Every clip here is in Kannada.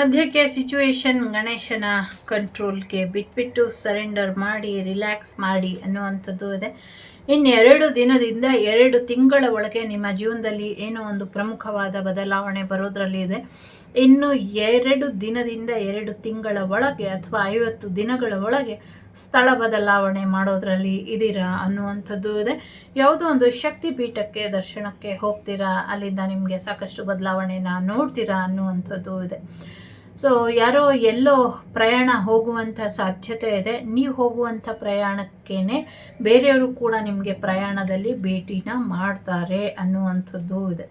ಸದ್ಯಕ್ಕೆ ಸಿಚುವೇಶನ್ ಗಣೇಶನ ಕಂಟ್ರೋಲ್ಗೆ ಬಿಟ್ಬಿಟ್ಟು ಸರೆಂಡರ್ ಮಾಡಿ ರಿಲ್ಯಾಕ್ಸ್ ಮಾಡಿ ಅನ್ನುವಂಥದ್ದು ಇದೆ. ಇನ್ನೆರಡು ದಿನದಿಂದ ಎರಡು ತಿಂಗಳ ಒಳಗೆ ನಿಮ್ಮ ಜೀವನದಲ್ಲಿ ಏನೋ ಒಂದು ಪ್ರಮುಖವಾದ ಬದಲಾವಣೆ ಬರೋದ್ರಲ್ಲಿ ಇದೆ. ಇನ್ನು ಎರಡು ದಿನದಿಂದ ಎರಡು ತಿಂಗಳ ಒಳಗೆ ಅಥವಾ ಐವತ್ತು ದಿನಗಳ ಒಳಗೆ ಸ್ಥಳ ಬದಲಾವಣೆ ಮಾಡೋದ್ರಲ್ಲಿ ಇದ್ದೀರಾ ಅನ್ನುವಂಥದ್ದು ಇದೆ. ಯಾವುದೋ ಒಂದು ಶಕ್ತಿ ಪೀಠಕ್ಕೆ ದರ್ಶನಕ್ಕೆ ಹೋಗ್ತೀರಾ? ಅಲ್ಲಿಂದ ನಿಮಗೆ ಸಾಕಷ್ಟು ಬದಲಾವಣೆನ ನೋಡ್ತೀರಾ ಅನ್ನುವಂಥದ್ದು ಇದೆ. ಸೊ ಯಾರೋ ಎಲ್ಲೋ ಪ್ರಯಾಣ ಹೋಗುವಂಥ ಸಾಧ್ಯತೆ ಇದೆ. ನೀವು ಹೋಗುವಂಥ ಪ್ರಯಾಣಕ್ಕೇನೆ ಬೇರೆಯವರು ಕೂಡ ನಿಮಗೆ ಪ್ರಯಾಣದಲ್ಲಿ ಭೇಟಿನ ಮಾಡ್ತಾರೆ ಅನ್ನುವಂಥದ್ದು ಇದೆ.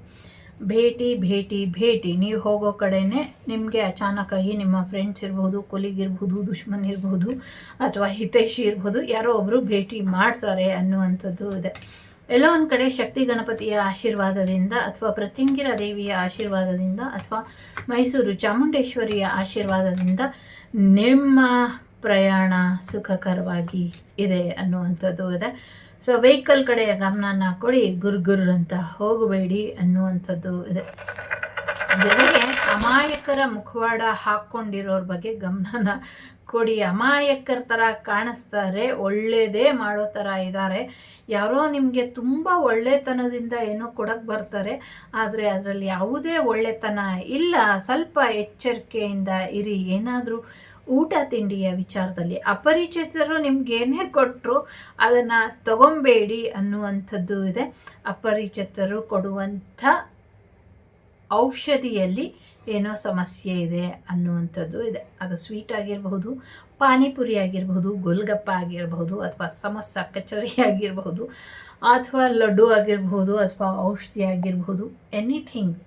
ಭೇಟಿ ಭೇಟಿ ಭೇಟಿ. ನೀವು ಹೋಗೋ ಕಡೆನೇ ನಿಮಗೆ ಅಚಾನಕ್ಕಾಗಿ ನಿಮ್ಮ ಫ್ರೆಂಡ್ಸ್ ಇರ್ಬೋದು ಕೊಲಿಗ್ ಇರ್ಬೋದು, ದುಶ್ಮನ್ ಇರ್ಬೋದು, ಅಥವಾ ಹಿತೈಷಿ ಇರ್ಬೋದು, ಯಾರೋ ಒಬ್ಬರು ಭೇಟಿ ಮಾಡ್ತಾರೆ ಅನ್ನುವಂಥದ್ದು ಇದೆ. ಎಲ್ಲೋ ಒಂದು ಕಡೆ ಶಕ್ತಿ ಗಣಪತಿಯ ಆಶೀರ್ವಾದದಿಂದ ಅಥವಾ ಪ್ರತ್ಯಂಗಿರ ದೇವಿಯ ಆಶೀರ್ವಾದದಿಂದ ಅಥವಾ ಮೈಸೂರು ಚಾಮುಂಡೇಶ್ವರಿಯ ಆಶೀರ್ವಾದದಿಂದ ನಿಮ್ಮ ಪ್ರಯಾಣ ಸುಖಕರವಾಗಿ ಇದೆ ಅನ್ನುವಂಥದ್ದು ಇದೆ. ಸೊ ವೆಹಿಕಲ್ ಕಡೆಯ ಗಮನನ ಕೊಡಿ ಗುರ್ ಗುರ್ ಅಂತ ಹೋಗಬೇಡಿ ಅನ್ನುವಂಥದ್ದು ಇದೆ. ಜೊತೆಗೆ ಅಮಾಯಕರ ಮುಖವಾಡ ಹಾಕ್ಕೊಂಡಿರೋರ ಬಗ್ಗೆ ಗಮನನ ಕೊಡಿ. ಅಮಾಯಕರ ಥರ ಕಾಣಿಸ್ತಾರೆ ಒಳ್ಳೆಯದೇ ಮಾಡೋ ಥರ ಇದ್ದಾರೆ ಯಾರೋ ನಿಮಗೆ ತುಂಬ ಒಳ್ಳೆತನದಿಂದ ಏನೋ ಕೊಡಕ್ಕೆ ಬರ್ತಾರೆ, ಆದರೆ ಅದರಲ್ಲಿ ಯಾವುದೇ ಒಳ್ಳೆತನ ಇಲ್ಲ. ಸ್ವಲ್ಪ ಎಚ್ಚರಿಕೆಯಿಂದ ಇರಿ. ಏನಾದರೂ ಊಟ ತಿಂಡಿಯ ವಿಚಾರದಲ್ಲಿ ಅಪರಿಚಿತರು ನಿಮ್ಗೆ ಏನೇ ಕೊಟ್ಟರು ಅದನ್ನು ತಗೊಂಬೇಡಿ ಅನ್ನುವಂಥದ್ದು ಇದೆ. ಅಪರಿಚಿತರು ಕೊಡುವಂಥ ಔಷಧಿಯಲ್ಲಿ ಏನೋ ಸಮಸ್ಯೆ ಇದೆ ಅನ್ನುವಂಥದ್ದು ಇದೆ. ಅದು ಸ್ವೀಟ್ ಆಗಿರಬಹುದು, ಪಾನಿಪುರಿ ಆಗಿರಬಹುದು, ಗೋಲ್ಗಪ್ಪ ಆಗಿರಬಹುದು ಅಥವಾ ಸಮೋಸ ಕಚೋರಿ ಆಗಿರಬಹುದು ಅಥವಾ ಲಡ್ಡು ಆಗಿರಬಹುದು ಅಥವಾ ಔಷಧಿ ಆಗಿರಬಹುದು ಎನಿಥಿಂಗ್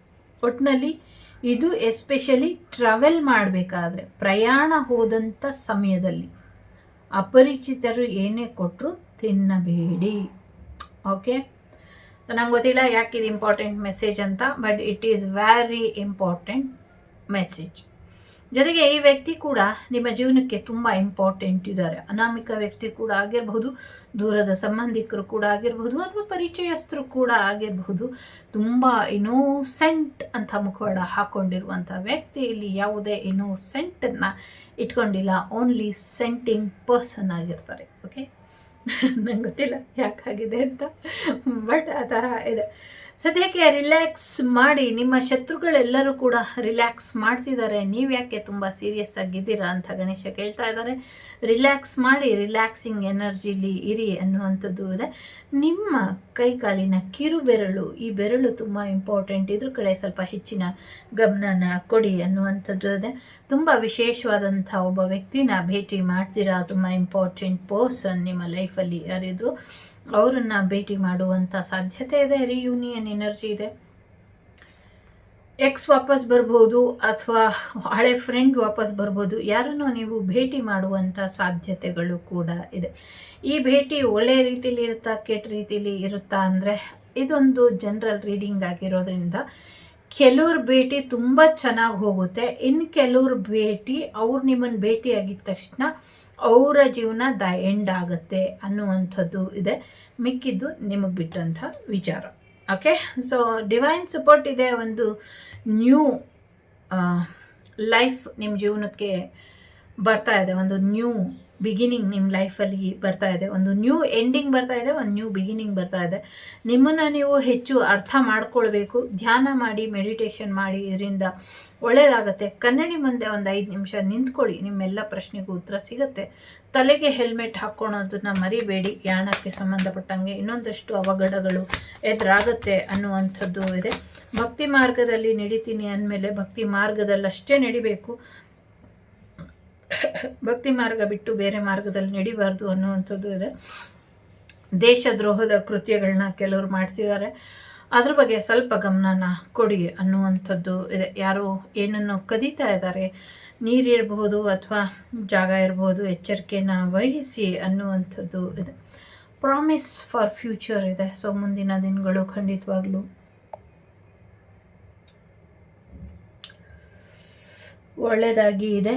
ಒಟ್ಟಿನಲ್ಲಿ ಇದು ಎಸ್ಪೆಷಲಿ ಟ್ರಾವೆಲ್ ಮಾಡಬೇಕಾದ್ರೆ, ಪ್ರಯಾಣ ಹೋದಂಥ ಸಮಯದಲ್ಲಿ ಅಪರಿಚಿತರು ಏನೇ ಕೊಟ್ಟರು ತಿನ್ನಬೇಡಿ. ಓಕೆ ನಂಗೆ ಗೊತ್ತಿಲ್ಲ ಯಾಕೆ ಇದು ಇಂಪಾರ್ಟೆಂಟ್ ಮೆಸೇಜ್ ಅಂತ but it is very important message ಜೊತೆಗೆ ಈ ವ್ಯಕ್ತಿ ಕೂಡ ನಿಮ್ಮ ಜೀವನಕ್ಕೆ ತುಂಬ ಇಂಪಾರ್ಟೆಂಟ್ ಇದ್ದಾರೆ. ಅನಾಮಿಕ ವ್ಯಕ್ತಿ ಕೂಡ ಆಗಿರಬಹುದು, ದೂರದ ಸಂಬಂಧಿಕರು ಕೂಡ ಆಗಿರಬಹುದು, ಅಥವಾ ಪರಿಚಯಸ್ಥರು ಕೂಡ ಆಗಿರಬಹುದು. ತುಂಬ ಇನೋಸೆಂಟ್ ಅಂತ ಮುಖವಾಡ ಹಾಕ್ಕೊಂಡಿರುವಂಥ ವ್ಯಕ್ತಿ ಇಲ್ಲಿ ಯಾವುದೇ ಇನೋಸೆಂಟನ್ನು ಇಟ್ಕೊಂಡಿಲ್ಲ ಓನ್ಲಿ ಸೆಂಟಿಂಗ್ ಪರ್ಸನ್ ಆಗಿರ್ತಾರೆ ಓಕೆ ನಂಗೆ ಗೊತ್ತಿಲ್ಲ ಯಾಕಾಗಿದೆ ಅಂತ. ಬಟ್ ಆ ಥರ ಇದೆ. ಸದ್ಯಕ್ಕೆ ರಿಲ್ಯಾಕ್ಸ್ ಮಾಡಿ, ನಿಮ್ಮ ಶತ್ರುಗಳೆಲ್ಲರೂ ಕೂಡ ರಿಲ್ಯಾಕ್ಸ್ ಮಾಡ್ತಿದ್ದಾರೆ. ನೀವು ಯಾಕೆ ತುಂಬ ಸೀರಿಯಸ್ ಆಗಿದ್ದೀರಾ ಅಂತ ಗಣೇಶ ಕೇಳ್ತಾ ಇದ್ದಾರೆ. ರಿಲ್ಯಾಕ್ಸ್ ಮಾಡಿ ರಿಲ್ಯಾಕ್ಸಿಂಗ್ ಎನರ್ಜಿಲಿ ಇರಿ ಅನ್ನುವಂಥದ್ದು ಇದೆ. ನಿಮ್ಮ ಕೈಕಾಲಿನ ಕಿರು ಬೆರಳು ಈ ಬೆರಳು ತುಂಬ ಇಂಪಾರ್ಟೆಂಟ್ ಇದ್ರ ಕಡೆ ಸ್ವಲ್ಪ ಹೆಚ್ಚಿನ ಗಮನನ ಕೊಡಿ ಅನ್ನುವಂಥದ್ದು ಇದೆ ತುಂಬ ವಿಶೇಷವಾದಂಥ ಒಬ್ಬ ವ್ಯಕ್ತಿನ ಭೇಟಿ ಮಾಡ್ತೀರಾ? ತುಂಬ ಇಂಪಾರ್ಟೆಂಟ್ ಪರ್ಸನ್ ನಿಮ್ಮ ಲೈಫಲ್ಲಿ ಯಾರಿದ್ರು, ಅವರನ್ನು ಭೇಟಿ ಮಾಡುವಂಥ ಸಾಧ್ಯತೆ ಇದೆ? ರಿಯೂನಿಯನ್ ಎನರ್ಜಿ ಇದೆ? ಎಕ್ಸ್ ವಾಪಸ್ ಬರ್ಬೋದು ಅಥವಾ ಹಳೆ ಫ್ರೆಂಡ್ ವಾಪಸ್ ಬರ್ಬೋದು, ಯಾರನ್ನು ನೀವು ಭೇಟಿ ಮಾಡುವಂಥ ಸಾಧ್ಯತೆಗಳು ಕೂಡ ಇದೆ. ಈ ಭೇಟಿ ಒಳ್ಳೆಯ ರೀತಿಯಲ್ಲಿ ಇರುತ್ತಾ, ಕೆಟ್ಟ ರೀತಿಯಲ್ಲಿ ಇರುತ್ತಾ ಅಂದರೆ ಇದೊಂದು ಜನರಲ್ ರೀಡಿಂಗ್ ಆಗಿರೋದ್ರಿಂದ ಕೆಲವ್ರ ಭೇಟಿ ತುಂಬ ಚೆನ್ನಾಗಿ ಹೋಗುತ್ತೆ. ಇನ್ನು ಕೆಲವ್ರ ಭೇಟಿ ಅವ್ರು ನಿಮ್ಮನ್ನು ಭೇಟಿಯಾಗಿದ್ದ ತಕ್ಷಣ ಅವರ ಜೀವನ ದ ಎಂಡ್ ಆಗುತ್ತೆ ಅನ್ನುವಂಥದ್ದು ಇದೆ. ಮಿಕ್ಕಿದ್ದು ನಿಮಗೆ ಬಿಟ್ಟಂಥ ವಿಚಾರ. ಓಕೆ ಸೊ ಡಿವೈನ್ ಸಪೋರ್ಟ್ ಇದೆ ಒಂದು ನ್ಯೂ ಲೈಫ್ ನಿಮ್ಮ ಜೀವನಕ್ಕೆ ಬರ್ತಾ ಇದೆ. ಒಂದು ನ್ಯೂ ಬಿಗಿನಿಂಗ್ ನಿಮ್ಮ ಲೈಫಲ್ಲಿ ಬರ್ತಾ ಇದೆ. ಒಂದು ನ್ಯೂ ಎಂಡಿಂಗ್ ಬರ್ತಾ ಇದೆ, ಒಂದು ನ್ಯೂ ಬಿಗಿನಿಂಗ್ ಬರ್ತಾ ಇದೆ. ನಿಮ್ಮನ್ನು ನೀವು ಹೆಚ್ಚು ಅರ್ಥ ಮಾಡ್ಕೊಳ್ಬೇಕು. ಧ್ಯಾನ ಮಾಡಿ ಮೆಡಿಟೇಷನ್ ಮಾಡಿ, ಇದರಿಂದ ಒಳ್ಳೆಯದಾಗುತ್ತೆ ಕನ್ನಡಿ ಮುಂದೆ ಒಂದು ಐದು ನಿಮಿಷ ನಿಂತ್ಕೊಳ್ಳಿ. ನಿಮ್ಮೆಲ್ಲ ಪ್ರಶ್ನೆಗೂ ಉತ್ತರ ಸಿಗುತ್ತೆ. ತಲೆಗೆ ಹೆಲ್ಮೆಟ್ ಹಾಕ್ಕೊಳೋದನ್ನ ಮರಿಬೇಡಿ, ಯಾಣಕ್ಕೆ ಸಂಬಂಧಪಟ್ಟಂಗೆ ಇನ್ನೊಂದಷ್ಟು ಅವಘಡಗಳು ಎದುರಾಗುತ್ತೆ ಅನ್ನುವಂಥದ್ದು ಇದೆ. ಭಕ್ತಿ ಮಾರ್ಗದಲ್ಲಿ ನಡಿತೀನಿ ಅಂದಮೇಲೆ ಭಕ್ತಿ ಮಾರ್ಗದಲ್ಲಷ್ಟೇ ನಡಿಬೇಕು. ಭಕ್ತಿ ಮಾರ್ಗ ಬಿಟ್ಟು ಬೇರೆ ಮಾರ್ಗದಲ್ಲಿ ನಡಿಬಾರ್ದು ಅನ್ನುವಂಥದ್ದು ಇದೆ. ದೇಶದ್ರೋಹದ ಕೃತ್ಯಗಳನ್ನ ಕೆಲವರು ಮಾಡ್ತಿದ್ದಾರೆ. ಅದ್ರ ಬಗ್ಗೆ ಸ್ವಲ್ಪ ಗಮನನ ಕೊಡಿ ಅನ್ನುವಂಥದ್ದು ಇದೆ. ಯಾರು ಏನನ್ನು ಕದೀತಾ ಇದ್ದಾರೆ ನೀರಿರಬಹುದು ಅಥವಾ ಜಾಗ ಇರಬಹುದು ಎಚ್ಚರಿಕೆನ ವಹಿಸಿ ಅನ್ನುವಂಥದ್ದು ಇದೆ. ಪ್ರಾಮಿಸ್ ಫಾರ್ ಫ್ಯೂಚರ್ ಇದೆ. ಸೊ ಮುಂದಿನ ದಿನಗಳು ಖಂಡಿತವಾಗ್ಲೂ ಒಳ್ಳೆಯದಾಗಿ ಇದೆ.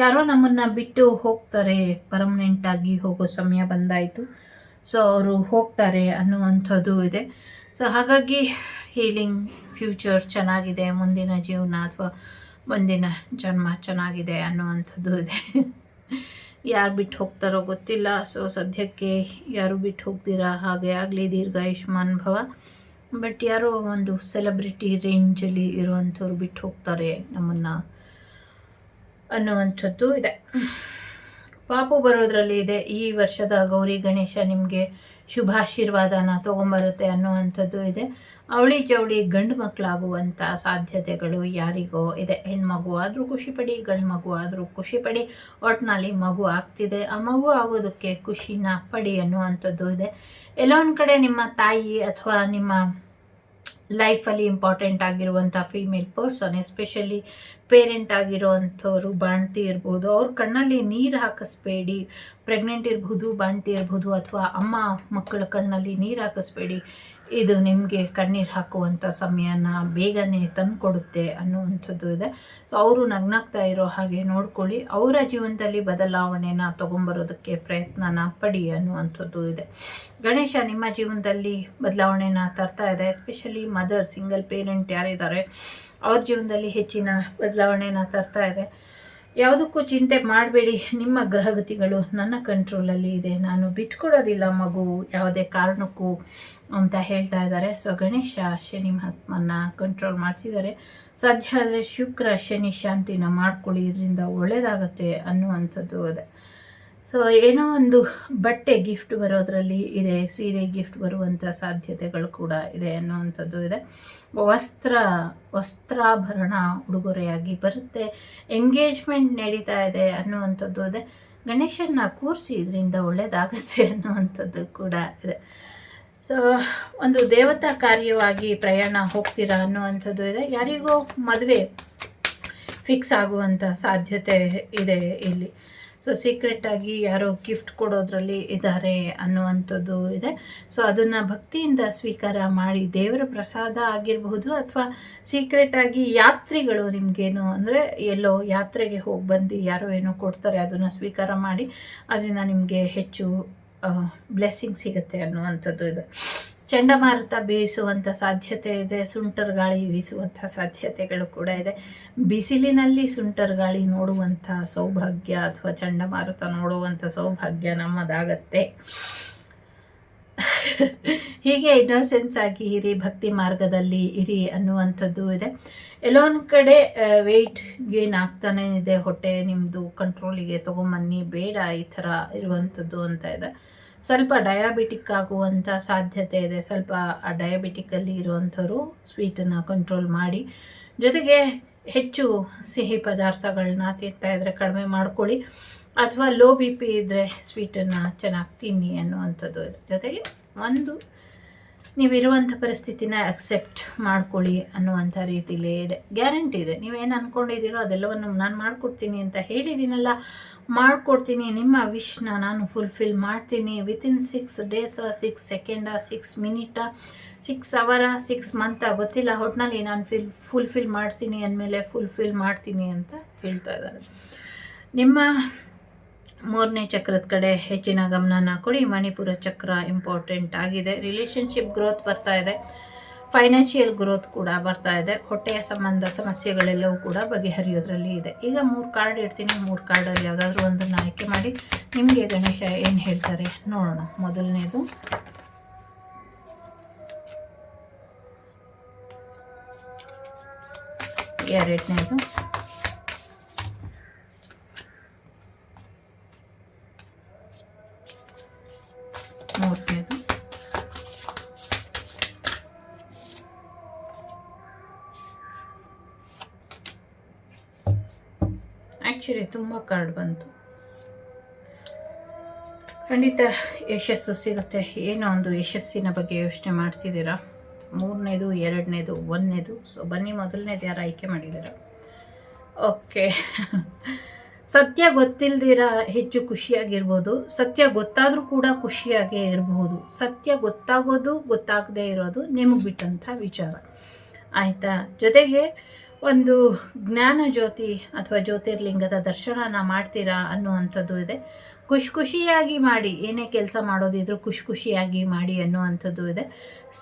ಯಾರೋ ನಮ್ಮನ್ನು ಬಿಟ್ಟು ಹೋಗ್ತಾರೆ ಪರ್ಮನೆಂಟಾಗಿ ಹೋಗೋ ಸಮಯ ಬಂದಾಯಿತು. ಸೊ ಅವರು ಹೋಗ್ತಾರೆ ಅನ್ನುವಂಥದ್ದು ಇದೆ. ಸೊ ಹಾಗಾಗಿ ಹೀಲಿಂಗ್ ಫ್ಯೂಚರ್ ಚೆನ್ನಾಗಿದೆ, ಮುಂದಿನ ಜೀವನ ಅಥವಾ ಮುಂದಿನ ಜನ್ಮ ಚೆನ್ನಾಗಿದೆ ಅನ್ನುವಂಥದ್ದು ಇದೆ. ಯಾರು ಬಿಟ್ಟು ಹೋಗ್ತಾರೋ ಗೊತ್ತಿಲ್ಲ. ಸೊ ಸದ್ಯಕ್ಕೆ ಯಾರು ಬಿಟ್ಟು ಹೋಗ್ತೀರಾ? ಹಾಗೆ ಆಗಲಿ ದೀರ್ಘಾಯುಷ್ಮಾನ್ ಭವ. ಬಟ್ ಯಾರೋ ಒಂದು ಸೆಲೆಬ್ರಿಟಿ ರೇಂಜಲ್ಲಿ ಇರುವಂಥವ್ರು ಬಿಟ್ಟು ಹೋಗ್ತಾರೆ ನಮ್ಮನ್ನು ಅನ್ನುವಂಥದ್ದು ಇದೆ. ಪಾಪು ಬರೋದ್ರಲ್ಲಿ ಇದೆ. ಈ ವರ್ಷದ ಗೌರಿ ಗಣೇಶ ನಿಮಗೆ ಶುಭಾಶೀರ್ವಾದನ ತೊಗೊಂಬರುತ್ತೆ ಅನ್ನುವಂಥದ್ದು ಇದೆ. ಅವಳಿ ಜವಳಿ ಗಂಡು ಮಕ್ಕಳಾಗುವಂಥ ಸಾಧ್ಯತೆಗಳು ಯಾರಿಗೋ ಇದೆ. ಹೆಣ್ಮಗು ಆದರೂ ಖುಷಿಪಡಿ ಗಂಡು ಮಗು ಆದರೂ ಖುಷಿಪಡಿ ಒಟ್ಟಿನಲ್ಲಿ ಮಗು ಆಗ್ತಿದೆ. ಆ ಮಗು ಆಗೋದಕ್ಕೆ ಖುಷಿನ ಪಡಿ ಅನ್ನುವಂಥದ್ದು ಇದೆ. ಎಲ್ಲೊಂದು ಕಡೆ ನಿಮ್ಮ ತಾಯಿ ಅಥವಾ ನಿಮ್ಮ ಲೈಫಲ್ಲಿ ಇಂಪಾರ್ಟೆಂಟ್ ಆಗಿರುವಂಥ ಫೀಮೇಲ್ ಪರ್ಸನ್, ಎಸ್ಪೆಷಲಿ ಪೇರೆಂಟ್ ಆಗಿರೋವಂಥವ್ರು, ಬಾಣ್ತಿ ಇರ್ಬೋದು, ಅವ್ರ ಕಣ್ಣಲ್ಲಿ ನೀರು ಹಾಕಿಸ್ಬೇಡಿ, ಪ್ರೆಗ್ನೆಂಟ್ ಇರ್ಬೋದು, ಬಾಣ್ತಿ ಇರ್ಬೋದು, ಅಥವಾ ಅಮ್ಮ ಮಕ್ಕಳ ಕಣ್ಣಲ್ಲಿ ನೀರು ಹಾಕಿಸ್ಬೇಡಿ ಇದು ನಿಮಗೆ ಕಣ್ಣೀರು ಹಾಕುವಂಥ ಸಮಯನ ಬೇಗನೆ ತಂದುಕೊಡುತ್ತೆ ಅನ್ನುವಂಥದ್ದು ಇದೆ. ಸೊ ಅವರು ನಗ್ನಾಗ್ತಾ ಇರೋ ಹಾಗೆ ನೋಡ್ಕೊಳ್ಳಿ. ಅವರ ಜೀವನದಲ್ಲಿ ಬದಲಾವಣೆನ ತೊಗೊಂಬರೋದಕ್ಕೆ ಪ್ರಯತ್ನನ ಪಡಿ ಅನ್ನುವಂಥದ್ದು ಇದೆ. ಗಣೇಶ ನಿಮ್ಮ ಜೀವನದಲ್ಲಿ ಬದಲಾವಣೆನ ತರ್ತಾ ಇದೆ. ಎಸ್ಪೆಷಲಿ ಮದರ್ ಸಿಂಗಲ್ ಪೇರೆಂಟ್ ಯಾರಿದ್ದಾರೆ, ಅವ್ರ ಜೀವನದಲ್ಲಿ ಹೆಚ್ಚಿನ ಬದಲಾವಣೆನ ತರ್ತಾ ಇದೆ. ಯಾವುದಕ್ಕೂ ಚಿಂತೆ ಮಾಡಬೇಡಿ. ನಿಮ್ಮ ಗ್ರಹಗತಿಗಳು ನನ್ನ ಕಂಟ್ರೋಲಲ್ಲಿ ಇದೆ. ನಾನು ಬಿಟ್ಕೊಡೋದಿಲ್ಲ ಮಗು. ಯಾವುದೇ ಕಾರಣಕ್ಕೂ ಅಂತ ಹೇಳ್ತಾ ಇದ್ದಾರೆ. ಸೊ ಗಣೇಶ, ಶನಿ ಮಹಾತ್ಮನ ಕಂಟ್ರೋಲ್ ಮಾಡ್ತಿದ್ದಾರೆ. ಸಾಧ್ಯ ಆದರೆ ಶುಕ್ರ, ಶನಿ, ಶಾಂತಿನ ಮಾಡ್ಕೊಳ್ಳಿ. ಇದರಿಂದ ಒಳ್ಳೆಯದಾಗತ್ತೆ ಅನ್ನುವಂಥದ್ದು ಇದೆ ಸೊ ಏನೋ ಒಂದು ಬಟ್ಟೆ ಗಿಫ್ಟ್ ಬರೋದರಲ್ಲಿ ಇದೆ, ಸೀರೆ ಗಿಫ್ಟ್ ಬರುವಂಥ ಸಾಧ್ಯತೆಗಳು ಕೂಡ ಇದೆ ಅನ್ನುವಂಥದ್ದು ಇದೆ. ವಸ್ತ್ರ, ವಸ್ತ್ರಾಭರಣ ಉಡುಗೊರೆಯಾಗಿ ಬರುತ್ತೆ. ಎಂಗೇಜ್ಮೆಂಟ್ ನಡೀತಾ ಇದೆ ಅನ್ನುವಂಥದ್ದು ಇದೆ. ಗಣೇಶನ್ನ ಕೂರಿಸಿ ಇದರಿಂದ ಒಳ್ಳೆಯದಾಗತ್ತೆ ಅನ್ನುವಂಥದ್ದು ಕೂಡ ಇದೆ. ಸೊ ಒಂದು ದೇವತಾ ಕಾರ್ಯವಾಗಿ ಪ್ರಯಾಣ ಹೋಗ್ತೀರಾ ಅನ್ನುವಂಥದ್ದು ಇದೆ. ಯಾರಿಗೋ ಮದುವೆ ಫಿಕ್ಸ್ ಆಗುವಂಥ ಸಾಧ್ಯತೆ ಇದೆ ಇಲ್ಲಿ. ಸೊ ಸೀಕ್ರೆಟಾಗಿ ಯಾರೋ ಗಿಫ್ಟ್ ಕೊಡೋದ್ರಲ್ಲಿ ಇದ್ದಾರೆ ಅನ್ನುವಂಥದ್ದು ಇದೆ. ಸೊ ಅದನ್ನು ಭಕ್ತಿಯಿಂದ ಸ್ವೀಕಾರ ಮಾಡಿ ದೇವರ ಪ್ರಸಾದ ಆಗಿರಬಹುದು ಅಥವಾ ಸೀಕ್ರೆಟಾಗಿ ಯಾತ್ರಿಗಳು ನಿಮಗೇನು ಅಂದರೆ ಎಲ್ಲೋ ಯಾತ್ರೆಗೆ ಹೋಗಿ ಬಂದು ಯಾರೋ ಏನೋ ಕೊಡ್ತಾರೆ ಅದನ್ನು ಸ್ವೀಕಾರ ಮಾಡಿ, ಅದರಿಂದ ನಿಮಗೆ ಹೆಚ್ಚು ಬ್ಲೆಸ್ಸಿಂಗ್ ಸಿಗುತ್ತೆ ಅನ್ನುವಂಥದ್ದು ಇದೆ. ಚಂಡಮಾರುತ ಬೀಸುವಂಥ ಸಾಧ್ಯತೆ ಇದೆ, ಸುಂಟರ್ ಗಾಳಿ ಬೀಸುವಂಥ ಸಾಧ್ಯತೆಗಳು ಕೂಡ ಇದೆ. ಬಿಸಿಲಿನಲ್ಲಿ ಸುಂಟರ್ ಗಾಳಿ ನೋಡುವಂಥ ಸೌಭಾಗ್ಯ ಅಥವಾ ಚಂಡಮಾರುತ ನೋಡುವಂಥ ಸೌಭಾಗ್ಯ ನಮ್ಮದಾಗತ್ತೆ. ಹೀಗೆ ಇನ್ನೋಸೆನ್ಸ್ ಆಗಿ ಇರಿ ಭಕ್ತಿ ಮಾರ್ಗದಲ್ಲಿ ಇರಿ ಅನ್ನುವಂಥದ್ದು ಇದೆ. ಎಲ್ಲೊಂದು ಕಡೆ ವೆಯ್ಟ್ ಗೇನ್ ಆಗ್ತಾನೆ ಇದೆ, ಹೊಟ್ಟೆ ನಿಮ್ಮದು ಕಂಟ್ರೋಲಿಗೆ ತೊಗೊಂಬನ್ನಿ, ಬೇಡ ಈ ಥರ ಇರುವಂಥದ್ದು ಅಂತ ಇದೆ. ಸ್ವಲ್ಪ ಡಯಾಬಿಟಿಕ್ ಆಗುವಂಥ ಸಾಧ್ಯತೆ ಇದೆ. ಸ್ವಲ್ಪ ಆ ಡಯಾಬಿಟಿಕಲ್ಲಿ ಇರುವಂಥವರು ಸ್ವೀಟನ್ನು ಕಂಟ್ರೋಲ್ ಮಾಡಿ, ಜೊತೆಗೆ ಹೆಚ್ಚು ಸಿಹಿ ಪದಾರ್ಥಗಳನ್ನ ತಿಂತಾ ಇದ್ದರೆ ಕಡಿಮೆ ಮಾಡ್ಕೊಳ್ಳಿ. ಅಥವಾ ಲೋ ಬಿ ಪಿ ಇದ್ದರೆ ಸ್ವೀಟನ್ನು ಚೆನ್ನಾಗಿ ತಿನ್ನಿ ಅನ್ನುವಂಥದ್ದು. ಜೊತೆಗೆ ಒಂದು ನೀವಿರುವಂಥ ಪರಿಸ್ಥಿತಿನ ಅಕ್ಸೆಪ್ಟ್ ಮಾಡ್ಕೊಳ್ಳಿ ಅನ್ನುವಂಥ ರೀತಿಲೇ ಇದೆ. ಗ್ಯಾರಂಟಿ ಇದೆ. ನೀವೇನು ಅಂದ್ಕೊಂಡಿದ್ದೀರೋ ಅದೆಲ್ಲವನ್ನು ನಾನು ಮಾಡಿಕೊಡ್ತೀನಿ ಅಂತ ಹೇಳಿದ್ದೀನಲ್ಲ, ಮಾಡಿಕೊಡ್ತೀನಿ. ನಿಮ್ಮ ವಿಶ್ನ ನಾನು ಫುಲ್ಫಿಲ್ ಮಾಡ್ತೀನಿ. Within six days six second six minute six hour six month ಗೊತ್ತಿಲ್ಲ. ಒಟ್ಟಿನಲ್ಲಿ ನಾನು ಫಿಲ್ ಫುಲ್ಫಿಲ್ ಮಾಡ್ತೀನಿ ಅಂದಮೇಲೆ ಫುಲ್ಫಿಲ್ ಮಾಡ್ತೀನಿ ಅಂತ ಹೇಳ್ತಾ ಇದ್ದಾರೆ. ನಿಮ್ಮ ಮೂರನೇ ಚಕ್ರದ ಕಡೆ ಹೆಚ್ಚಿನ ಗಮನನ ಕೊಡಿ. ಮಣಿಪುರ ಚಕ್ರ ಇಂಪಾರ್ಟೆಂಟ್ ಆಗಿದೆ. ರಿಲೇಷನ್ಶಿಪ್ ಗ್ರೋತ್ ಬರ್ತಾ ಇದೆ. ಫೈನಾನ್ಷಿಯಲ್ ಗ್ರೋತ್ ಕೂಡ ಬರ್ತಾ ಇದೆ. ಹೊಟ್ಟೆಯ ಸಂಬಂಧ ಸಮಸ್ಯೆಗಳೆಲ್ಲವೂ ಕೂಡ ಬಗೆಹರಿಯೋದ್ರಲ್ಲಿ ಇದೆ. ಈಗ ಮೂರು ಕಾರ್ಡ್ ಇಡ್ತೀನಿ. ಮೂರು ಕಾರ್ಡಲ್ಲಿ ಯಾವುದಾದ್ರೂ ಒಂದನ್ನು ಆಯ್ಕೆ ಮಾಡಿ. ನಿಮಗೆ ಗಣೇಶ ಏನು ಹೇಳ್ತಾರೆ ನೋಡೋಣ. ಮೊದಲನೇದು. ಎರಡನೇದು. ಆ್ಯಕ್ಚುಲಿ ತುಂಬ ಕಾರ್ಡ್ ಬಂತು. ಖಂಡಿತ ಯಶಸ್ಸು ಸಿಗುತ್ತೆ. ಏನೋ ಒಂದು ಯಶಸ್ಸಿನ ಬಗ್ಗೆ ಯೋಚನೆ ಮಾಡ್ತಿದ್ದೀರಾ? ಮೂರನೇದು, ಎರಡನೇದು, ಒಂದನೇದು. ಸೊ ಬನ್ನಿ, ಮೊದಲನೇದು ಯಾರು ಆಯ್ಕೆ ಮಾಡಿದ್ದೀರಾ? ಓಕೆ ಸತ್ಯ ಗೊತ್ತಿಲ್ದಿರ ಹೆಚ್ಚು ಖುಷಿಯಾಗಿರ್ಬೋದು. ಸತ್ಯ ಗೊತ್ತಾದರೂ ಕೂಡ ಖುಷಿಯಾಗೇ ಇರಬಹುದು ಸತ್ಯ ಗೊತ್ತಾಗೋದು, ಗೊತ್ತಾಗದೇ ಇರೋದು ನಿಮಗೆ ಬಿಟ್ಟಂಥ ವಿಚಾರ. ಆಯಿತಾ? ಜೊತೆಗೆ ಒಂದು ಜ್ಞಾನ ಜ್ಯೋತಿ ಅಥವಾ ಜ್ಯೋತಿರ್ಲಿಂಗದ ದರ್ಶನನ ಮಾಡ್ತೀರಾ ಅನ್ನುವಂಥದ್ದು ಇದೆ. ಖುಷಿ ಖುಷಿಯಾಗಿ ಮಾಡಿ, ಏನೇ ಕೆಲಸ ಮಾಡೋದಿದ್ರು ಖುಷಿ ಖುಷಿಯಾಗಿ ಮಾಡಿ ಅನ್ನುವಂಥದ್ದು ಇದೆ.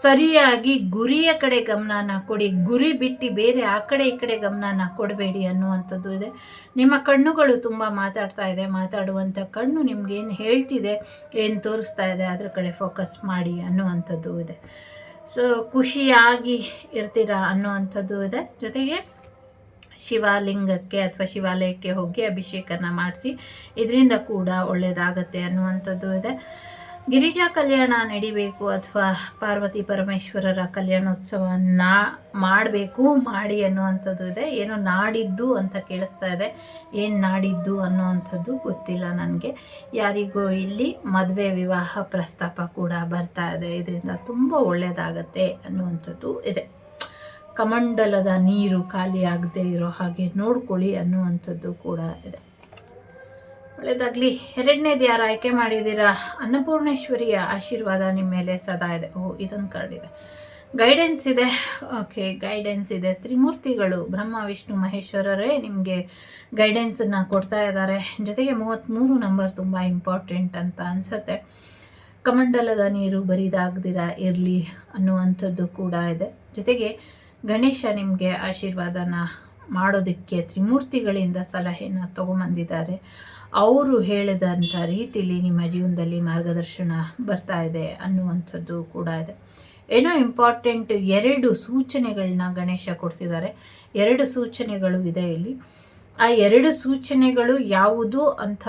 ಸರಿಯಾಗಿ ಗುರಿಯ ಕಡೆ ಗಮನನ ಕೊಡಿ, ಗುರಿ ಬಿಟ್ಟು ಬೇರೆ ಆ ಕಡೆ ಈ ಕಡೆ ಗಮನನ ಕೊಡಬೇಡಿ ಅನ್ನುವಂಥದ್ದು ಇದೆ. ನಿಮ್ಮ ಕಣ್ಣುಗಳು ತುಂಬ ಮಾತಾಡ್ತಾ ಇದೆ, ಮಾತಾಡುವಂಥ ಕಣ್ಣು ನಿಮ್ಗೇನು ಹೇಳ್ತಿದೆ, ಏನು ತೋರಿಸ್ತಾ ಇದೆ, ಅದ್ರ ಕಡೆ ಫೋಕಸ್ ಮಾಡಿ ಅನ್ನುವಂಥದ್ದು ಇದೆ. ಸೊ ಖುಷಿಯಾಗಿ ಇರ್ತೀರಾ ಅನ್ನುವಂಥದ್ದು ಇದೆ. ಜೊತೆಗೆ ಶಿವಲಿಂಗಕ್ಕೆ ಅಥವಾ ಶಿವಾಲಯಕ್ಕೆ ಹೋಗಿ ಅಭಿಷೇಕನ ಮಾಡಿಸಿ, ಇದರಿಂದ ಕೂಡ ಒಳ್ಳೆಯದಾಗತ್ತೆ ಅನ್ನುವಂಥದ್ದು ಇದೆ. ಗಿರಿಜಾ ಕಲ್ಯಾಣ ನಡಿಬೇಕು ಅಥವಾ ಪಾರ್ವತಿ ಪರಮೇಶ್ವರರ ಕಲ್ಯಾಣೋತ್ಸವ ನಾ ಮಾಡಬೇಕು, ಮಾಡಿ ಅನ್ನುವಂಥದ್ದು ಇದೆ. ಏನೋ ನಾಡಿದ್ದು ಅಂತ ಕೇಳಿಸ್ತಾ ಇದೆ. ಏನು ನಾಡಿದ್ದು ಅನ್ನುವಂಥದ್ದು ಗೊತ್ತಿಲ್ಲ ನನಗೆ. ಯಾರಿಗೂ ಇಲ್ಲಿ ಮದುವೆ ವಿವಾಹ ಪ್ರಸ್ತಾಪ ಕೂಡ ಬರ್ತಾ ಇದೆ. ಇದರಿಂದ ತುಂಬ ಒಳ್ಳೆಯದಾಗತ್ತೆ ಅನ್ನುವಂಥದ್ದು ಇದೆ. ಕಮಂಡಲದ ನೀರು ಖಾಲಿ ಇರೋ ಹಾಗೆ ನೋಡ್ಕೊಳ್ಳಿ ಅನ್ನುವಂಥದ್ದು ಕೂಡ ಇದೆ. ಒಳ್ಳೆಯದಾಗಲಿ. ಎರಡನೇದು ಯಾರು ಆಯ್ಕೆ ಮಾಡಿದ್ದೀರಾ? ಅನ್ನಪೂರ್ಣೇಶ್ವರಿಯ ಆಶೀರ್ವಾದ ನಿಮ್ಮ ಮೇಲೆ ಸದಾ ಇದೆ. ಓ ಇದೊಂದು ಕಾರ್ಡ್ ಇದೆ. ಗೈಡೆನ್ಸ್ ಇದೆ. ಓಕೆ ಗೈಡೆನ್ಸ್ ಇದೆ. ತ್ರಿಮೂರ್ತಿಗಳು, ಬ್ರಹ್ಮ, ವಿಷ್ಣು, ಮಹೇಶ್ವರರೇ ನಿಮಗೆ ಗೈಡೆನ್ಸನ್ನು ಕೊಡ್ತಾ ಇದ್ದಾರೆ. ಜೊತೆಗೆ ಮೂವತ್ತ್ಮೂರು ನಂಬರ್ ತುಂಬ ಇಂಪಾರ್ಟೆಂಟ್ ಅಂತ ಅನಿಸುತ್ತೆ. ಕಮಂಡಲದ ನೀರು ಬರಿದಾಗದಿರ ಇರಲಿ ಅನ್ನುವಂಥದ್ದು ಕೂಡ ಇದೆ. ಜೊತೆಗೆ ಗಣೇಶ ನಿಮಗೆ ಆಶೀರ್ವಾದನ ಮಾಡೋದಕ್ಕೆ ತ್ರಿಮೂರ್ತಿಗಳಿಂದ ಸಲಹೆನ ತಗೊಂಬಂದಿದ್ದಾರೆ. ಅವರು ಹೇಳಿದಂಥ ರೀತಿಲಿ ನಿಮ್ಮ ಜೀವನದಲ್ಲಿ ಮಾರ್ಗದರ್ಶನ ಬರ್ತಾ ಇದೆ ಅನ್ನುವಂಥದ್ದು ಕೂಡ ಇದೆ. ಏನೋ ಇಂಪಾರ್ಟೆಂಟ್ ಎರಡು ಸೂಚನೆಗಳನ್ನ ಗಣೇಶ ಕೊಡ್ತಿದ್ದಾರೆ. ಎರಡು ಸೂಚನೆಗಳು ಇದೆ ಇಲ್ಲಿ. ಆ ಎರಡು ಸೂಚನೆಗಳು ಯಾವುದು ಅಂತ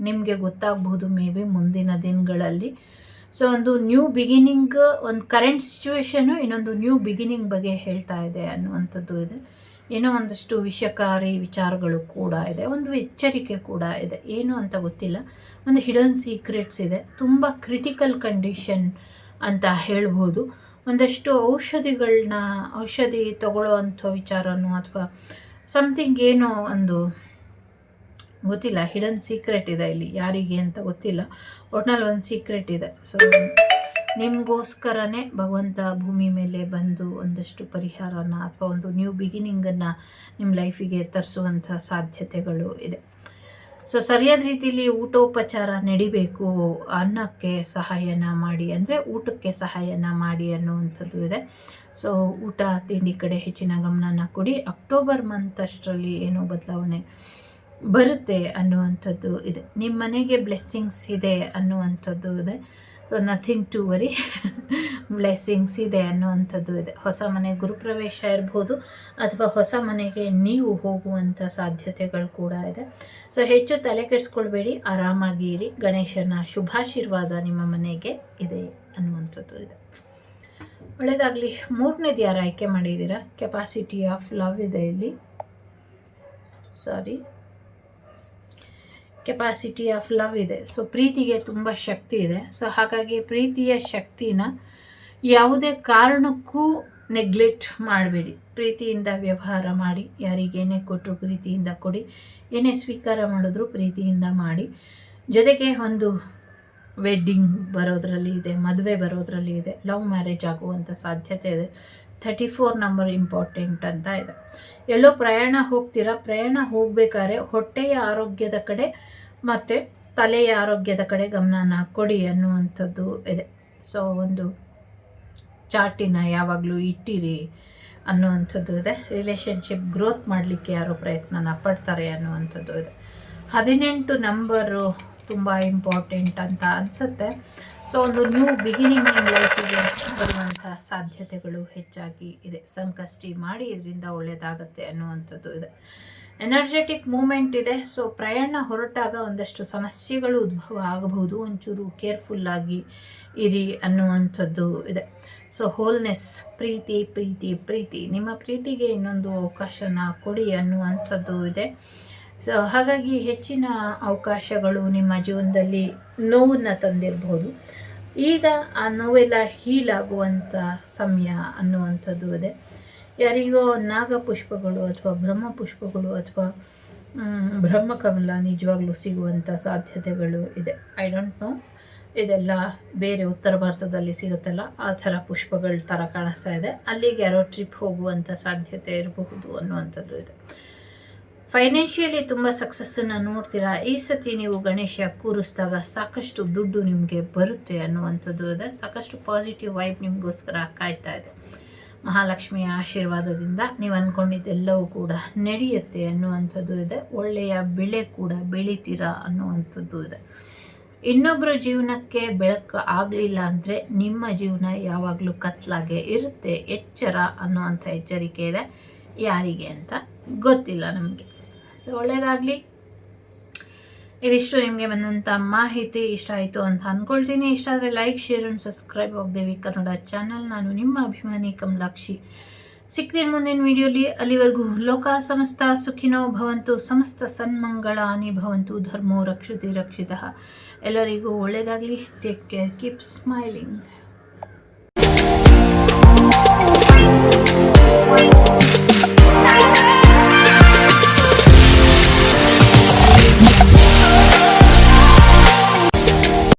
ನಿಮಗೆ ಗೊತ್ತಾಗಬಹುದು ಮೇ ಬಿ ಮುಂದಿನ ದಿನಗಳಲ್ಲಿ. ಸೊ, ಒಂದು ನ್ಯೂ ಬಿಗಿನಿಂಗ್, ಒಂದು ಕರೆಂಟ್ ಸಿಚುವೇಶನು ಇನ್ನೊಂದು ನ್ಯೂ ಬಿಗಿನಿಂಗ್ ಬಗ್ಗೆ ಹೇಳ್ತಾ ಇದೆ ಅನ್ನುವಂಥದ್ದು ಇದೆ. ಏನೋ ಒಂದಷ್ಟು ವಿಷಕಾರಿ ವಿಚಾರಗಳು ಕೂಡ ಇದೆ, ಒಂದು ಎಚ್ಚರಿಕೆ ಕೂಡ ಇದೆ. ಏನು ಅಂತ ಗೊತ್ತಿಲ್ಲ. ಒಂದು ಹಿಡನ್ ಸೀಕ್ರೆಟ್ಸ್ ಇದೆ. ತುಂಬ ಕ್ರಿಟಿಕಲ್ ಕಂಡೀಷನ್ ಅಂತ ಹೇಳ್ಬೋದು. ಒಂದಷ್ಟು ಔಷಧಿಗಳನ್ನ ಔಷಧಿ ತಗೊಳ್ಳೋ ಅಂಥ ವಿಚಾರನೂ ಅಥವಾ ಸಮಥಿಂಗ್ ಏನೋ ಒಂದು ಗೊತ್ತಿಲ್ಲ. ಹಿಡನ್ ಸೀಕ್ರೆಟ್ ಇದೆ ಇಲ್ಲಿ. ಯಾರಿಗೆ ಅಂತ ಗೊತ್ತಿಲ್ಲ. ಒಟ್ನಲ್ಲಿ ಒಂದು ಸೀಕ್ರೆಟ್ ಇದೆ. ಸೊ ನಿಮಗೋಸ್ಕರನೇ ಭಗವಂತ ಭೂಮಿ ಮೇಲೆ ಬಂದು ಒಂದಷ್ಟು ಪರಿಹಾರನ ಅಥವಾ ಒಂದು ನ್ಯೂ ಬಿಗಿನಿಂಗನ್ನು ನಿಮ್ಮ ಲೈಫಿಗೆ ತರಿಸುವಂಥ ಸಾಧ್ಯತೆಗಳು ಇದೆ. ಸೊ ಸರಿಯಾದ ರೀತಿಯಲ್ಲಿ ಊಟೋಪಚಾರ ನಡಿಬೇಕು ಅನ್ನಕ್ಕೆ ಸಹಾಯನ ಮಾಡಿ, ಅಂದರೆ ಊಟಕ್ಕೆ ಸಹಾಯನ ಮಾಡಿ ಅನ್ನುವಂಥದ್ದು ಇದೆ. ಸೊ ಊಟ ತಿಂಡಿ ಕಡೆ ಹೆಚ್ಚಿನ ಗಮನನ ಕೊಡಿ. ಅಕ್ಟೋಬರ್ ಮಂತ್ ಅಷ್ಟರಲ್ಲಿ ಏನೋ ಬದಲಾವಣೆ ಬರುತ್ತೆ ಅನ್ನುವಂಥದ್ದು ಇದೆ. ನಿಮ್ಮ ಮನೆಗೆ ಬ್ಲೆಸ್ಸಿಂಗ್ಸ್ ಇದೆ ಅನ್ನುವಂಥದ್ದು ಇದೆ. So nothing to worry blessings ಇದೆ ಅನ್ನುವಂಥದ್ದು ಇದೆ. ಹೊಸ ಮನೆ ಗುರುಪ್ರವೇಶ ಇರ್ಬೋದು, ಅಥವಾ ಹೊಸ ಮನೆಗೆ ನೀವು ಹೋಗುವಂಥ ಸಾಧ್ಯತೆಗಳು ಕೂಡ ಇದೆ. ಸೊ ಹೆಚ್ಚು ತಲೆ ಕೆಡಿಸ್ಕೊಳ್ಬೇಡಿ, ಆರಾಮಾಗಿ ಇರಿ. ಗಣೇಶನ ಶುಭಾಶೀರ್ವಾದ ನಿಮ್ಮ ಮನೆಗೆ ಇದೆ ಅನ್ನುವಂಥದ್ದು ಇದೆ. ಒಳ್ಳೆಯದಾಗಲಿ, ಮೂರನೇದು ಯಾರು ಆಯ್ಕೆ ಮಾಡಿದ್ದೀರಾ? ಕೆಪಾಸಿಟಿ ಆಫ್ ಲವ್ ಇದೆ ಇಲ್ಲಿ. ಸಾರಿ ಕೆಪಾಸಿಟಿ ಆಫ್ ಲವ್ ಇದೆ. ಸೊ ಪ್ರೀತಿಗೆ ತುಂಬ ಶಕ್ತಿ ಇದೆ. ಸೊ ಹಾಗಾಗಿ ಪ್ರೀತಿಯ ಶಕ್ತಿನ ಯಾವುದೇ ಕಾರಣಕ್ಕೂ ನೆಗ್ಲೆಕ್ಟ್ ಮಾಡಬೇಡಿ. ಪ್ರೀತಿಯಿಂದ ವ್ಯವಹಾರ ಮಾಡಿ. ಯಾರಿಗೇನೇ ಕೊಟ್ಟರು ಪ್ರೀತಿಯಿಂದ ಕೊಡಿ. ಏನೇ ಸ್ವೀಕಾರ ಮಾಡಿದ್ರು ಪ್ರೀತಿಯಿಂದ ಮಾಡಿ. ಜೊತೆಗೆ ಒಂದು ವೆಡ್ಡಿಂಗ್ ಬರೋದರಲ್ಲಿ ಇದೆ, ಮದುವೆ ಬರೋದರಲ್ಲಿ ಇದೆ ಲವ್ ಮ್ಯಾರೇಜ್ ಆಗುವಂಥ ಸಾಧ್ಯತೆ ಇದೆ. ಥರ್ಟಿ ಫೋರ್ ನಂಬರ್ ಇಂಪಾರ್ಟೆಂಟ್ ಅಂತ ಇದೆ. ಎಲ್ಲೋ ಪ್ರಯಾಣ ಹೋಗ್ತೀರಾ? ಪ್ರಯಾಣ ಹೋಗಬೇಕಾದ್ರೆ ಹೊಟ್ಟೆಯ ಆರೋಗ್ಯದ ಕಡೆ ಮತ್ತು ತಲೆಯ ಆರೋಗ್ಯದ ಕಡೆ ಗಮನನ ಕೊಡಿ ಅನ್ನುವಂಥದ್ದು ಇದೆ. ಸೊ ಒಂದು ಚಾಟಿನ ಯಾವಾಗಲೂ ಇಟ್ಟಿರಿ ಅನ್ನುವಂಥದ್ದು ಇದೆ. ರಿಲೇಷನ್ಶಿಪ್ ಗ್ರೋತ್ ಮಾಡಲಿಕ್ಕೆ ಯಾರು ಪ್ರಯತ್ನನ ಪಡ್ತಾರೆ ಅನ್ನುವಂಥದ್ದು ಇದೆ. ಹದಿನೆಂಟು ನಂಬರು ತುಂಬ ಇಂಪಾರ್ಟೆಂಟ್ ಅಂತ ಅನಿಸುತ್ತೆ. ಸೊ ಒಂದು ನ್ಯೂ ಬಿಗಿನಿಂಗ್ ಇನ್ ಲೈಫಿಗೆ ಬರುವಂಥ ಸಾಧ್ಯತೆಗಳು ಹೆಚ್ಚಾಗಿ ಇದೆ. ಸಂಕಷ್ಟಿ ಮಾಡಿ ಇದರಿಂದ ಒಳ್ಳೆಯದಾಗತ್ತೆ ಅನ್ನುವಂಥದ್ದು ಇದೆ. ಎನರ್ಜೆಟಿಕ್ ಮೂಮೆಂಟ್ ಇದೆ. ಸೊ ಪ್ರಯಾಣ ಹೊರಟಾಗ ಒಂದಷ್ಟು ಸಮಸ್ಯೆಗಳು ಉದ್ಭವ ಆಗಬಹುದು. ಒಂಚೂರು ಕೇರ್ಫುಲ್ಲಾಗಿ ಇರಿ ಅನ್ನುವಂಥದ್ದು ಇದೆ. ಸೊ ಹೋಲ್ನೆಸ್ ಪ್ರೀತಿ ಪ್ರೀತಿ ಪ್ರೀತಿ. ನಿಮ್ಮ ಪ್ರೀತಿಗೆ ಇನ್ನೊಂದು ಅವಕಾಶನ ಕೊಡಿ ಅನ್ನುವಂಥದ್ದು ಇದೆ. ಸೊ ಹಾಗಾಗಿ ಹೆಚ್ಚಿನ ಅವಕಾಶಗಳು ನಿಮ್ಮ ಜೀವನದಲ್ಲಿ ನೋವನ್ನು ತಂದಿರಬಹುದು. ಈಗ ಆ ನೋವೆಲ್ಲ ಹೀಲ್ ಆಗುವಂಥ ಸಮಯ ಅನ್ನುವಂಥದ್ದು ಇದೆ. ಯಾರಿಗೋ ನಾಗಪುಷ್ಪಗಳು ಅಥವಾ ಬ್ರಹ್ಮಪುಷ್ಪಗಳು ಅಥವಾ ಬ್ರಹ್ಮಕಮಲ ನಿಜವಾಗ್ಲೂ ಸಿಗುವಂಥ ಸಾಧ್ಯತೆಗಳು ಇದೆ. ಐ ಡೋಂಟ್ ನೋ ಇದೆಲ್ಲ ಬೇರೆ ಉತ್ತರ ಭಾರತದಲ್ಲಿ ಸಿಗುತ್ತಲ್ಲ, ಆ ಥರ ಪುಷ್ಪಗಳ ಥರ ಕಾಣಿಸ್ತಾ ಇದೆ. ಅಲ್ಲಿಗೆ ಯಾರೋ ಟ್ರಿಪ್ ಹೋಗುವಂಥ ಸಾಧ್ಯತೆ ಇರಬಹುದು ಅನ್ನುವಂಥದ್ದು ಇದೆ. ಫೈನಾನ್ಷಿಯಲಿ ತುಂಬ ಸಕ್ಸಸ್ಸನ್ನು ನೋಡ್ತೀರಾ? ಈ ಸತಿ ನೀವು ಗಣೇಶ ಕೂರಿಸಿದಾಗ ಸಾಕಷ್ಟು ದುಡ್ಡು ನಿಮಗೆ ಬರುತ್ತೆ ಅನ್ನುವಂಥದ್ದು ಇದೆ. ಸಾಕಷ್ಟು ಪಾಸಿಟಿವ್ ವೈಬ್ ನಿಮಗೋಸ್ಕರ ಕಾಯ್ತಾ ಇದೆ. ಮಹಾಲಕ್ಷ್ಮಿಯ ಆಶೀರ್ವಾದದಿಂದ ನೀವು ಅಂದ್ಕೊಂಡಿದ್ದೆಲ್ಲವೂ ಕೂಡ ನಡೆಯುತ್ತೆ ಅನ್ನುವಂಥದ್ದು ಇದೆ. ಒಳ್ಳೆಯ ಬೆಳೆ ಕೂಡ ಬೆಳಿತೀರಾ ಅನ್ನುವಂಥದ್ದು ಇದೆ. ಇನ್ನೊಬ್ಬರ ಜೀವನಕ್ಕೆ ಬೆಳಕು ಆಗಲಿಲ್ಲ ಅಂದರೆ ನಿಮ್ಮ ಜೀವನ ಯಾವಾಗಲೂ ಕತ್ಲಾಗೆ ಇರುತ್ತೆ. ಎಚ್ಚರ ಅನ್ನುವಂಥ ಎಚ್ಚರಿಕೆ ಇದೆ. ಯಾರಿಗೆ ಅಂತ ಗೊತ್ತಿಲ್ಲ ನಮಗೆ. ಸೊ ಒಳ್ಳೆಯದಾಗಲಿ ಇದಿಷ್ಟು ನಿಮಗೆ ಬಂದಂಥ ಮಾಹಿತಿ ಇಷ್ಟ ಆಯಿತು ಅಂತ ಅಂದ್ಕೊಳ್ತೀನಿ ಇಷ್ಟ ಆದರೆ ಲೈಕ್ ಶೇರ್ ಅಂಡ್ ಸಬ್ಸ್ಕ್ರೈಬ್ ಹೋಗ್ದೇವಿ ಕನ್ನಡ ಚಾನಲ್ ನಾನು ನಿಮ್ಮ ಅಭಿಮಾನಿ ಕಮಲಾಕ್ಷಿ. ಸಿಕ್ತೀನಿ ಮುಂದಿನ ವಿಡಿಯೋಲಿ ಅಲ್ಲಿವರೆಗೂ ಲೋಕ ಸಮಸ್ತ ಸುಖಿನೋ ಭವಂತು, ಸಮಸ್ತ ಸನ್ಮಂಗಳಾನಿ ಭವಂತು, ಧರ್ಮೋ ರಕ್ಷತಿ ರಕ್ಷಿತ. ಎಲ್ಲರಿಗೂ ಒಳ್ಳೆಯದಾಗಲಿ ಟೇಕ್ ಕೇರ್ ಕೀಪ್ ಸ್ಮೈಲಿಂಗ್